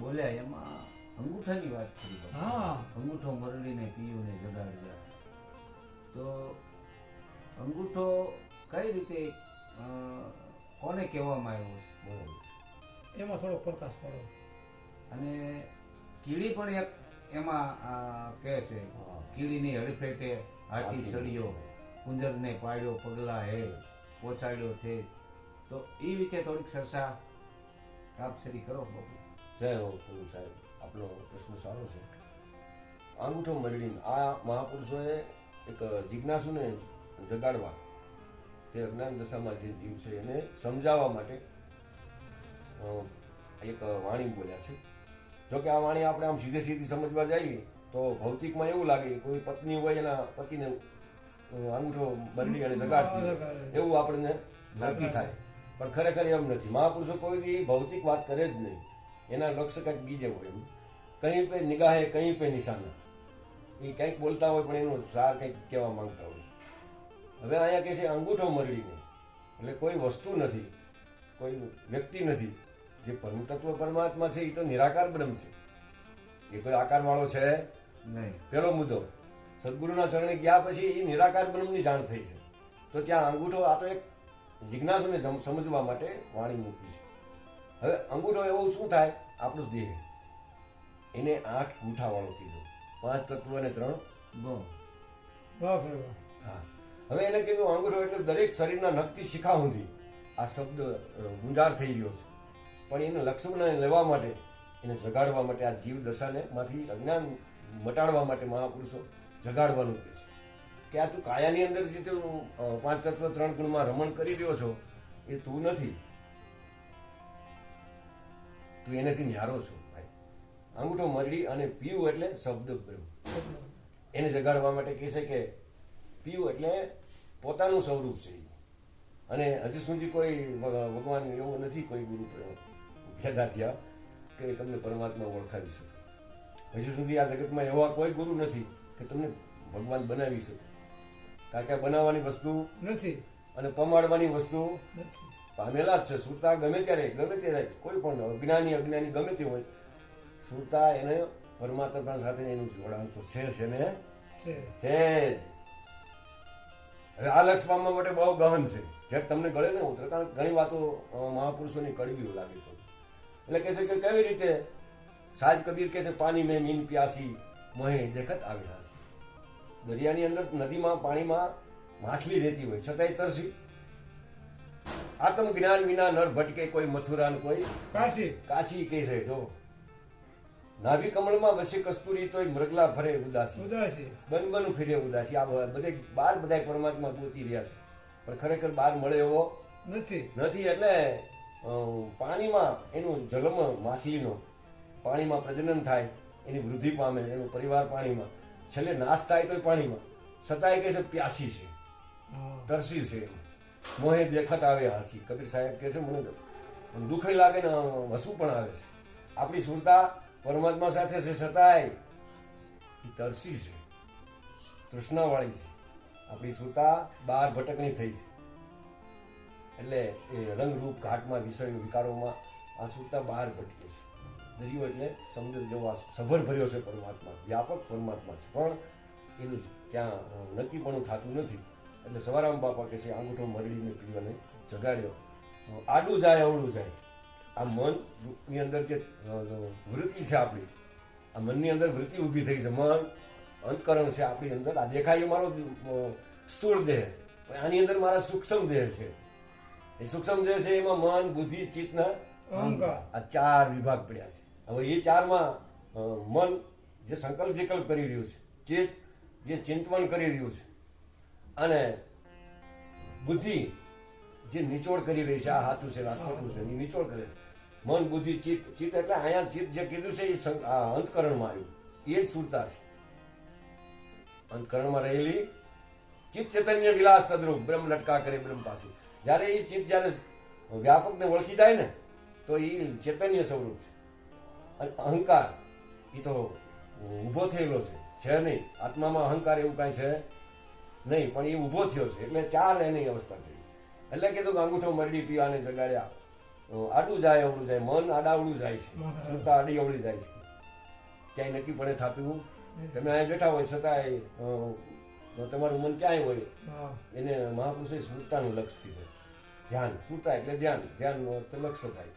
બોલ્યા એમાં અંગૂઠાની વાત કરી હા. અંગૂઠો મરડીને પીયુને જગાડ્યા. તો અંગૂઠો કઈ રીતે કોને કહેવામાં આવ્યો છે? બરોબર એમાં થોડો પ્રકાશ પડ્યો અને કીડી પણ એક એમાં કહે છે કીડીની હડફેટે હાથી ચડ્યો કુંજરને પાડ્યો પગલા હે પોચાડ્યો છે. તો એ વિશે થોડીક ચર્ચા કાપસરી કરો બાપુ. જય હો સાહેબ. આપનો પ્રશ્ન સારો છે. અંગૂઠો મરડીને આ મહાપુરુષોએ એક જિજ્ઞાસુને જગાડવા જે અજ્ઞાન દશામાં જે જીવ છે એને સમજાવવા માટે એક વાણી બોલ્યા છે. જો કે આ વાણી આપણે આમ સીધે સીધી સમજવા જઈએ તો ભૌતિકમાં એવું લાગે કોઈ પત્ની હોય એના પતિને અંગૂઠો મરડી અને જગાડતી એવું આપણને નક્કી થાય. પણ ખરેખર એમ નથી. મહાપુરુષો કોઈ દી ભૌતિક વાત કરે જ નહીં. એના લક્ષ્ય કંઈક બીજે હોય એમ. કંઈ પે નિગાહે કંઈ પે નિશાના. એ કંઈક બોલતા હોય પણ એનું સાર કંઈક કહેવા માંગતા હોય. હવે અહીંયા કહે છે અંગૂઠો મરડીને એટલે કોઈ વસ્તુ નથી કોઈ વ્યક્તિ નથી. જે પરમ તત્વ પરમાત્મા છે એ તો નિરાકાર બ્રહ્મ છે. એ કોઈ આકારવાળો છે? નહીં. પેલો મુદ્દો સદગુરુના ચરણે ગયા પછી એ નિરાકાર બ્રહ્મની જાણ થઈ છે. તો ત્યાં અંગૂઠો આ તો એક જિજ્ઞાસુને સમજવા માટે વાણી મૂકી છે. હવે અંગૂઠો એવું શું થાય? આપણો દેહ. એને આઠ ગુઠાવાળો કીધો. પાંચ તત્વ અને ત્રણ ગો વાહ હા. હવે એને કીધું, આંગળો એટલે દરેક શરીરના નખથી શિખા સુધી આ શબ્દ ગુંજાર થઈ ગયો છે. પણ એને લક્ષ્મણને લેવા માટે, એને જગાડવા માટે આ જીવ દશાને માંથી અજ્ઞાન મટાડવા માટે મહાપુરુષો જગાડવાનું કહે છે. કે આ તું કાયાની અંદર જે તું પાંચ તત્વ ત્રણ ગુણમાં રમણ કરી રહ્યો છો, એ તું નથી. તું એનેથી ન્યારો છો, ભાઈ. અંગૂઠો મરડી અને પીવું એટલે શબ્દ બ્રહ્મ. એને જગાડવા માટે કહે છે કે પીવું એટલે પોતાનું સ્વરૂપ છે અને હજુ સુધી કોઈ ભગવાન એવો નથી કોઈ ગુરુ પેદા થયા કે તમને પરમાત્મા ઓળખાવી શકે. હજુ સુધી આ જગતમાં એવા કોઈ ગુરુ નથી કે તમને ભગવાન બનાવી શકે. કારણ કે બનાવવાની વસ્તુ નથી. અને પમાડવાની વસ્તુ પામેલા જ છે. સુરતા ગમે ત્યારે ગમે ત્યારે કોઈ પણ અજ્ઞાની અજ્ઞાની ગમે તે હોય સુરતા એને પરમાત્મા સાથે એનું જોડાણ તો છે છે ને? છે. છે જ. હવે આ લક્ષ પામવા માટે બહુ ગહન છે. જ્યારે તમને ગળે ને ઉતરે કારણ ઘણી વાતો મહાપુરુષોની કડવી લાગે છે. એટલે કહે છે કે કેવી રીતે સાહેબ કબીર કહે છે પાણી મેં મીન પ્યાસી મોહે દેખત આવે છે દરિયાની અંદર નદીમાં પાણીમાં માછલી રહેતી હોય છતાંય તરસી. આત્મ જ્ઞાન વિના નર ભટકે કોઈ મથુરાન કોઈ કાશી. કાશી કહે છે જો. નાભી કમળમાં વસે કસ્તુરી તોય મૃગલા ફરે ઉદાસી. ઉદાસી. બન બન ફીરે ઉદાસી. આ બધે બાર બધા પરમાત્મા ગોતી રહ્યા છે. પણ ખરેખર બાર મળે એવો નથી. નથી એટલે પાણીમાં એનું જલમ માછલીનો પાણીમાં પ્રજનન થાય એની વૃદ્ધિ પામે એનો પરિવાર પાણીમાં. છેલ્લે નાશ થાય તો પાણીમાં. છતાંય કહે છે પ્યાસી છે. તરસી છે. મોહે દેખત આવે હાસી. કબીર સાહેબ કહે છે મને દુઃખ લાગે ને હસવું પણ આવે છે. આપણી સુરતા પરમાત્મા સાથે છે છતાંય એ તરસી છે. તૃષ્ણાવાળી છે. આપણી સુતા બહાર ભટકણી થઈ છે. એટલે એ રંગરૂપ ઘાટમાં વિષયો વિકારોમાં આ સુતા બહાર ભટકે છે. દરિયો એટલે સમુદ્ર જેવો સભર ભર્યો છે પરમાત્મા. વ્યાપક પરમાત્મા છે. પણ એનું ત્યાં નક્કી નક્કીપણું થતું નથી. એટલે સવારામ બાપા કહે છે, આંગૂઠો મરડીને પીવાને જગાડ્યો. આડું જાય, અવળું જાય. આ મનની અંદર જે વૃત્તિ છે આપણી આ મનની અંદર વૃત્તિ ઊભી થઈ છે. મન અંતકરણ છે આપણી અંદર. આ દેખાય મારો સ્થૂળ દેહ. પણ આની અંદર મારા સૂક્ષ્મ દેહ છે. એ સૂક્ષ્મ દેહ છે એમાં મન બુદ્ધિ ચિત્તના આ ચાર વિભાગ પડ્યા છે. હવે એ ચારમાં મન જે સંકલ્પ વિકલ્પ કરી રહ્યું છે ચિત્ત જે ચિંતવન કરી રહ્યું છે અને બુદ્ધિ જે નિચોડ કરી રહી છે, આ હાથું છે ખોટું છે એ નિચોડ કરે છે. મન, બુદ્ધિ, ચિત્ત ચિત્ત એટલે અહીંયા ચિત્ત જે કીધું છે એ અંતકરણમાં આવ્યું. એ જ સુરતા છે. અંતકરણમાં રહેલી ચિત્ત ચૈતન્ય વિલાસ તદ્રુપ, બ્રહ્મ લટકા કરે બ્રહ્મ પાસે. જ્યારે એ ચિત્ત જ્યારે વ્યાપકને ઓળખી જાય ને, તો એ ચૈતન્ય સ્વરૂપ છે. અને અહંકાર એ તો ઊભો થયેલો છે. છે નહીં. આત્મામાં અહંકાર એવું કાંઈ છે નહીં, પણ એ ઊભો થયો છે. એટલે ચાર એની અવસ્થા થઈ એટલે કીધું કે અંગૂઠો મરડી પીવાને જગાડ્યા. આડું જાય અવળું જાય. મન આડાવડું જાય છે. સુરતા આડી અવળી જાય છે. ક્યાંય નક્કી પડે થતું તમે અહીંયા બેઠા હોય છતાંય તમારું મન ક્યાંય હોય? એને મહાપુરુષે સુરતાનું લક્ષ કીધું. ધ્યાન સુરતા એટલે ધ્યાન. ધ્યાનનો અર્થ લક્ષ્ય થાય.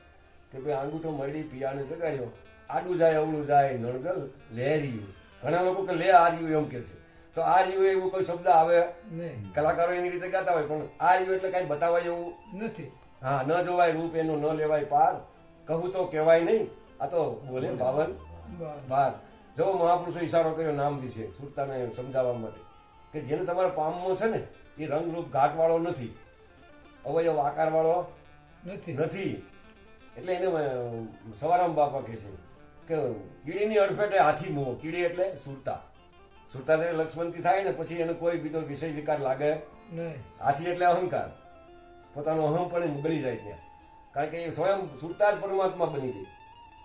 કે ભાઈ આંગૂઠો મરડી પિયાને જગાડ્યો. આડું જાય અવળું જાય નણગલ લહેરિયું. ઘણા લોકો કે લે આર્યું એમ કે છે. તો આ રહ્યું એવું કોઈ શબ્દ આવે? નહીં. કલાકારો એની રીતે ગાતા હોય પણ આ રહ્યું એટલે કાંઈ બતાવાય એવું? નથી. હા ન જોવાય રૂપ એનું ન લેવાય પાર. કહું તો કહેવાય નહીં. આ તો બોલે બાવન. બસ બાર. જો મહાપુરુષો ઈશારો કર્યો નામ વિશે સુરતાને સમજાવવા માટે. કે જેને તમારે પામવો છે ને એ રંગરૂપ ઘાટવાળો નથી. અવયવ આકારવાળો નથી. નથી. એટલે એને સવારામ બાપા કહે છે કે કીડીની અડફેટે હાથી મોહ કીડી એટલે સુરતા. સુરતા લક્ષ્મણથી થાય ને પછી એનો કોઈ બીજો વિષય વિકાર લાગે નહીં. હાથી એટલે અહંકાર. પોતાનો અહમ પણ બળી જાય ત્યાં. કારણ કે એ સ્વયં સુરતા જ પરમાત્મા બની ગઈ.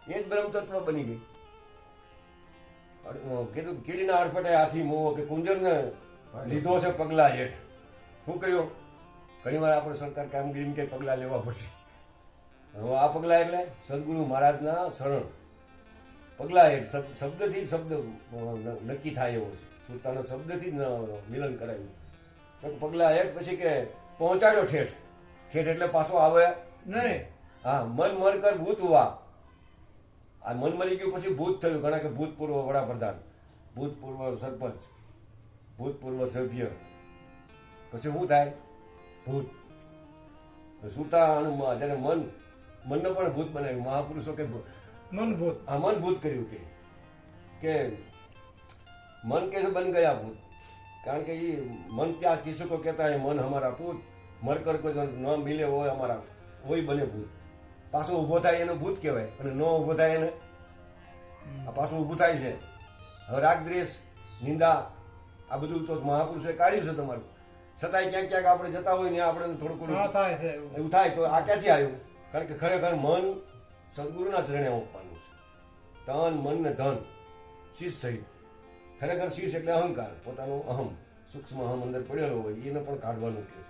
એ જ બ્રહ્મતત્વ બની ગઈ. કીધું કીડીના અડફટે હાથી મોહ કે કુંજરને લીધો છે પગલા હેઠ. શું કર્યું? ઘણી વાર આપણે સરકાર કામગીરી કઈ પગલા લેવા પડશે. હવે આ પગલા એટલે સદગુરુ મહારાજના શરણ. પગલા હેઠ શબ્દથી શબ્દ નક્કી થાય એવો સુરતાના શબ્દથી મિલન કરાયું પગલા હેઠ પછી કે પહોંચાડ્યો ઠેઠ. ઠેઠ એટલે પાછો આવે. નહીં. હા મન મર કર ભૂત વા આ મન મરી ગયું પછી ભૂત થયું ઘણા કે ભૂતપૂર્વ વડાપ્રધાન. ભૂતપૂર્વ સરપંચ. ભૂતપૂર્વ સભ્ય. પછી શું થાય? ભૂત. સુરતા જ્યારે મન મનને પણ ભૂત બનાવ્યું. મહાપુરુષો કે મનભૂત. આ કર્યું કે કે મન કે બન ગયા ભૂત. કારણ કે એ મન ક્યાં આ કિસ્સો કો કહેતા મન હમારા ભૂત. મરકર કો ન મિલે હોય અમારા હોય બને ભૂત. પાછો ઊભો થાય એનો ભૂત કહેવાય અને ન ઊભો થાય એને. આ પાછું ઊભું થાય છે. હવે રાગ દ્વેષ નિંદા આ બધું તો મહાપુરુષે કાઢ્યું છે તમારું. છતાંય ક્યાંક ક્યાંક આપણે જતા હોય ને આપણે થોડું થોડું એવું થાય તો આ ક્યાંથી આવ્યું? કારણ કે ખરેખર મન સદગુરુના ચરણે આપવાનું છે. તન મન ને ધન શીશ સહિત. ખરેખર શીશ એટલે અહંકાર પોતાનો અહમ સૂક્ષ્મ અહમ અંદર પડેલો હોય એને પણ કાઢવાનું કે છે.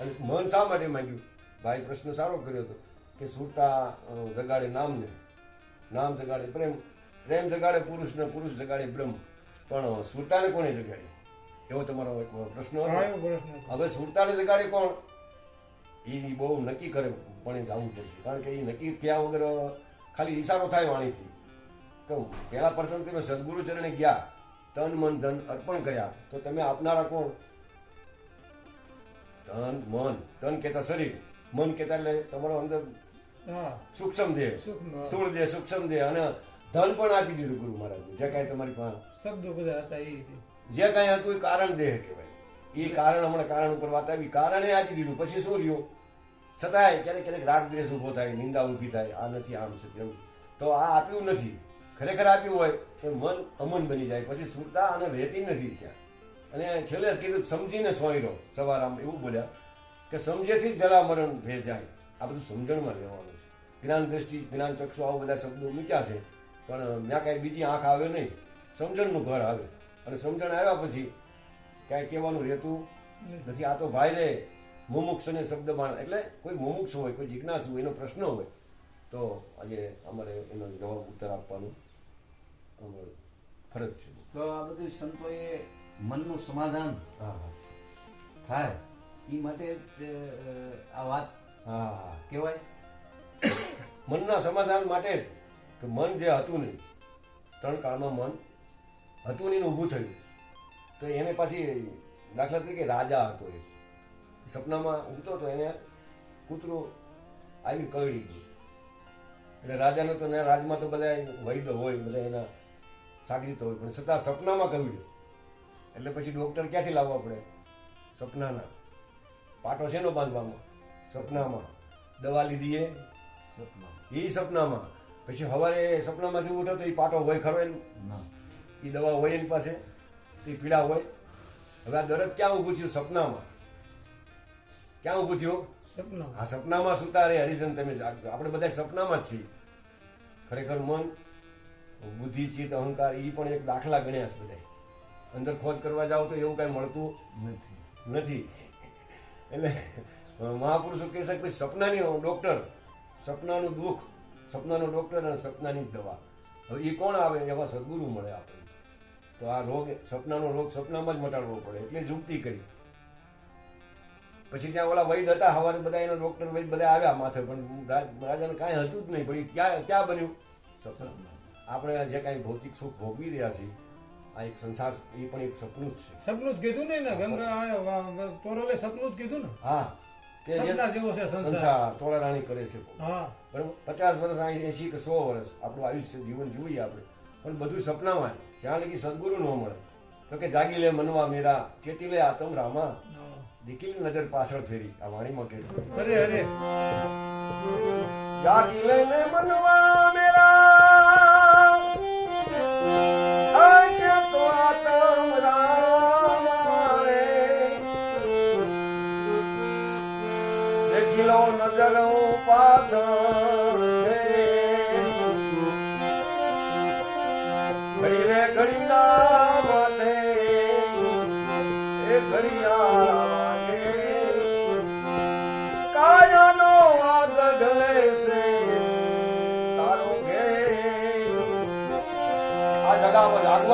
અને મન શા માટે માંગ્યું? ભાઈ પ્રશ્ન સારો કર્યો હતો કે સુરતા જગાડે નામને નામ જગાડે પ્રેમ પ્રેમ જગાડે પુરુષ ને પુરુષ જગાડે બ્રહ્મ. પણ સુરતાને કોને જગાડે એવો તમારો પ્રશ્ન હવે સુરતાને જગાડે કોણ? એ બહુ નક્કી કરે પણ જવું પડશે કારણ કે એ નક્કી થયા વગર ખાલી ઈશારો થાય વાણીથી. કે પહેલા પ્રથમ તમે સદગુરુ ચરણે ગયા તન મન ધન અર્પણ કર્યા તો તમે આપનારા કોણ? તન મન. તન કહેતા શરીર મન કહેતા એટલે તમારો અંદર સૂક્ષ્મ દેહ. સ્થૂળ દેહ સૂક્ષ્મ દેહ અને ધન પણ આપી દીધું ગુરુ મહારાજ. જે કાંઈ તમારી પાસે. શબ્દો બધા હતા એ જે કાંઈ હતું એ કારણ દેહ કહેવાય. એ કારણ હમણાં કારણ ઉપર વાત આવી. કારણે આપી દીધું. પછી શું રહ્યું? છતાંય ક્યારેક ક્યારેક રાગ દ્વેષ ઊભો થાય, નિંદા ઊભી થાય, આ નથી, આમ છે તેમ. તો આ આપ્યું નથી. ખરેખર આપ્યું હોય તો મન અમન બની જાય, પછી સુરતા અને રહેતી નથી ત્યાં. અને છેલ્લે કીધું, સમજીને સોયરો. સવાર આમ એવું બોલ્યા કે સમજેથી જ જરા મરણ ભેર જાય આ બધું સમજણમાં રહેવાનું છે. જ્ઞાન દ્રષ્ટિ, જ્ઞાન ચક્ષુ, આવા બધા શબ્દો મૂક્યા છે. પણ ત્યાં કાંઈ બીજી આંખ આવે નહીં. સમજણનું ઘર આવે. અને સમજણ આવ્યા પછી કાંઈ કહેવાનું રહેતું નથી. આ તો ભાઈ રે મુમુક્ષને શબ્દમાં એટલે કોઈ મુમુક્ષ હોય કોઈ જિજ્ઞાસુ હોય એનો પ્રશ્ન હોય તો આજે અમારે એનો જવાબ ઉત્તર આપવાનું ફરજ છે. તો આ બધું સંતોએ મનનું સમાધાન થાય એ માટે આ વાત કહેવાય? મનના સમાધાન માટે કે મન જે હતું નહીં ત્રણ કાળમાં મન હતું નહીં ને ઊભું થયું. તો એને પાછી દાખલા તરીકે રાજા હતો એ. સપનામાં ઉગતો હતો એને કૂતરો આવી કરડી ગયું. એટલે રાજાને તો એના રાજમાં તો બધા વૈદ હોય બધા એના સાગરીતો હોય પણ છતાં સપનામાં કવડ્યું એટલે પછી ડૉક્ટર ક્યાંથી લાવવા પડે? સપનાના. પાટો શેનો બાંધવામાં? સપનામાં. દવા લીધી એ? એ સપનામાં. પછી સવારે સપનામાંથી ઉઠો તો એ પાટો હોય ખરો એમ? એ દવા હોય એની પાસે? તો એ પીડા હોય? હવે આ દરદ ક્યાં ઊભું થયું? સપનામાં. ક્યાં ઊભું થયું? સપના આ સપનામાં સુતા રે હરિજન તમે. આપણે બધા સપનામાં જ છીએ. ખરેખર મન બુદ્ધિ ચિત્ત અહંકાર એ પણ એક દાખલા ગણ્યા છે બધા અંદર ખોજ કરવા જાવ તો એવું કાંઈ મળતું નથી. નથી. એટલે મહાપુરુષો કહે છે કે સપનાની ડોક્ટર સપનાનું દુઃખ સપનાનો ડોક્ટર અને સપનાની દવા. હવે એ કોણ આવે? એવા સદગુરુ મળે આપણને. તો આ રોગ સપનાનો રોગ સપનામાં જ મટાડવો પડે. એટલે જુક્તિ કરી. પછી ત્યાં ઓલા વૈદ હતા સવારે બધા એના ડોક્ટર વૈદ બધા આવ્યા માથે પણ રાજાને કાંઈ હતું જ નહીં પણ ક્યાં ક્યાં બન્યું? સપના આપણે જે કાંઈ ભૌતિક સુખ ભોગવી રહ્યા છીએ આ એક સંસાર એ પણ એક સપનું જ છે. સપનું જ કીધું ને ગંગા તોરલે સપનું જ કીધું ને? હા તે જેવો છે સંસાર. તોળા રાણી કરે છે. હા. બરાબર પચાસ વર્ષ એસી કે સો વર્ષ આપણું આયુષ્ય જીવન જીવીએ આપણે. પણ બધું સપનામાં જ્યાં લગી સદગુરુ ન મળે. તો કે જાગી લે મનવા મેરા કેતી લે આતમ રામા. દીકરી નજર પાછળ ફેરી. આ વાણીમાં કે અરે અરે. ને મનવા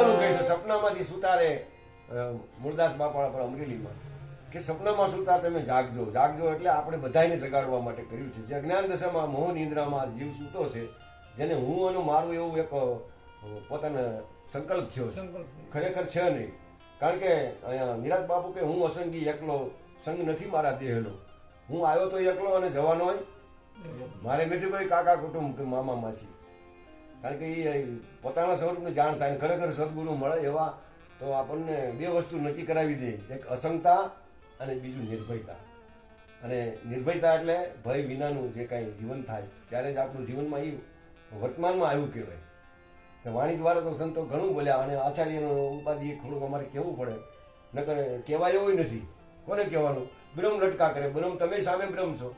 જાગવાનું છે સપનામાંથી સુતારે મુરદાસ બાપા પર અમરેલીમાં. કે સપનામાં સુતા તમે જાગજો. જાગજો એટલે આપણે બધાને જગાડવા માટે કર્યું છે. જે અજ્ઞાન દશામાં મોહ નિંદ્રામાં જીવ સૂતો છે જેને હું અને મારું એવું એક પોતાનો સંકલ્પ થયો છે. ખરેખર છે નહીં. કારણ કે અહીંયા નિરાજ બાપુ કે હું અસંગી એકલો સંગ નથી મારા દેહનો. હું આવ્યો તો એકલો અને જવાનો મારે નથી કોઈ કાકા કુટુંબ કે મામા માસી. કારણ કે એ પોતાના સ્વરૂપને જાણ થાય ખરેખર સદગુરુ મળે એવા તો આપણને બે વસ્તુ નક્કી કરાવી દે. એક અસંગતા અને બીજું નિર્ભયતા. અને નિર્ભયતા એટલે ભય વિનાનું જે કાંઈ જીવન થાય, ત્યારે જ આપણું જીવનમાં એ વર્તમાનમાં આવ્યું કહેવાય. કે વાણી દ્વારા તો સંતો ઘણું બોલ્યા અને આચાર્યનો ઉપાધિ થોડુંક અમારે કહેવું પડે. નકર કહેવાય એવું નથી. કોને કહેવાનું? બ્રહ્મ લટકા કરે. બ્રહ્મ તમે સામે બ્રહ્મ છો.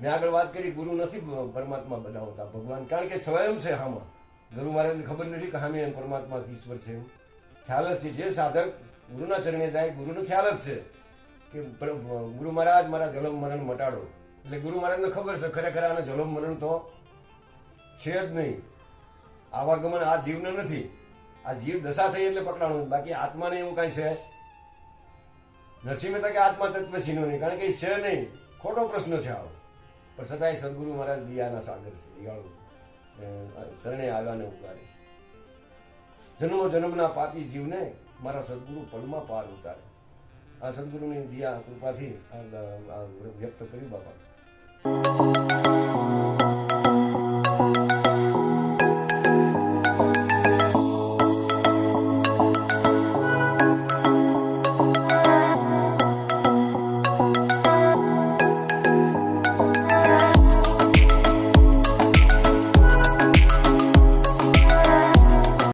મેં આગળ વાત કરી, ગુરુ નથી પરમાત્મા બનાવતા ભગવાન, કારણ કે સ્વયં છે હામાં ગુરુ મહારાજને ખબર નથી કે હામે એમ પરમાત્મા ઈશ્વર છે એમ. ખ્યાલ જ છે. જે સાધક ગુરુના ચરણે જાય, ગુરુનો ખ્યાલ જ છે કે ગુરુ મહારાજ મારા જલમ મરણ મટાડો. એટલે ગુરુ મહારાજને ખબર છે, ખરેખર આના જલમ મરણ તો છે જ નહીં. આવાગમન આ જીવને નથી. આ જીવ દશા થઈ એટલે પકડાણું. બાકી આત્માને એવું કાંઈ છે? નરસિંહ મહેતા કે આત્મા તત્વ છીનો નહીં? કારણ કે છે નહીં. ખોટો પ્રશ્ન છે આવો. પણ છતાંય સદગુરુ મહારાજ દિયાના સાગર છે, દિયાળુ. શરણે આવ્યાને ઉગાડે. જન્મો જન્મના પાપી જીવને મારા સદગુરુ પલમાં પાર ઉતારે. આ સદગુરુની દિયા કૃપાથી વ્યક્ત કર્યું બાપા.